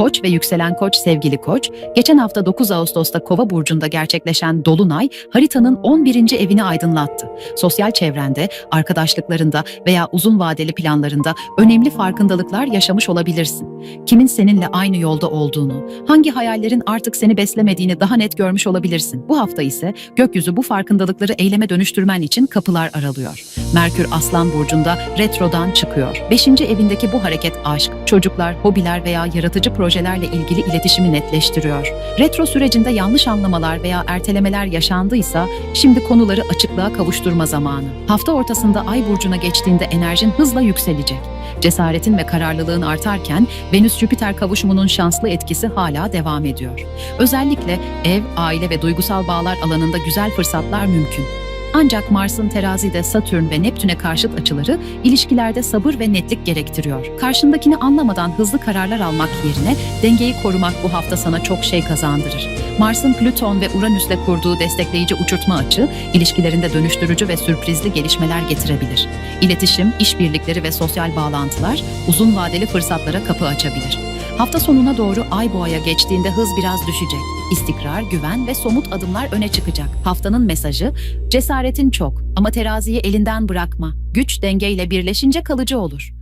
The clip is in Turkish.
Koç ve yükselen koç sevgili koç, geçen hafta 9 Ağustos'ta Kova burcunda gerçekleşen dolunay haritanın 11. evini aydınlattı. Sosyal çevrende, arkadaşlıklarında veya uzun vadeli planlarında önemli farkındalıklar yaşamış olabilirsin. Kimin seninle aynı yolda olduğunu, hangi hayallerin artık seni beslemediğini daha net görmüş olabilirsin. Bu hafta ise gökyüzü bu farkındalıkları eyleme dönüştürmen için kapılar aralıyor. Merkür Aslan burcunda retrodan çıkıyor. 5. evindeki bu hareket aşk, çocuklar, hobiler veya yaratıcı projelerle ilgili iletişimi netleştiriyor. Retro sürecinde yanlış anlamalar veya ertelemeler yaşandıysa şimdi konuları açıklığa kavuşturma zamanı. Hafta ortasında Ay burcuna geçtiğinde enerjin hızla yükselecek. Cesaretin ve kararlılığın artarken Venüs-Jüpiter kavuşumunun şanslı etkisi hala devam ediyor. Özellikle ev, aile ve duygusal bağlar alanında güzel fırsatlar mümkün. Ancak Mars'ın terazide Satürn ve Neptün'e karşıt açıları ilişkilerde sabır ve netlik gerektiriyor. Karşındakini anlamadan hızlı kararlar almak yerine dengeyi korumak bu hafta sana çok şey kazandırır. Mars'ın Plüton ve Uranüs'le kurduğu destekleyici uçurtma açı ilişkilerinde dönüştürücü ve sürprizli gelişmeler getirebilir. İletişim, işbirlikleri ve sosyal bağlantılar uzun vadeli fırsatlara kapı açabilir. Hafta sonuna doğru Ay Boğa'ya geçtiğinde hız biraz düşecek. İstikrar, güven ve somut adımlar öne çıkacak. Haftanın mesajı, cesaretin çok ama teraziyi elinden bırakma. Güç dengeyle birleşince kalıcı olur.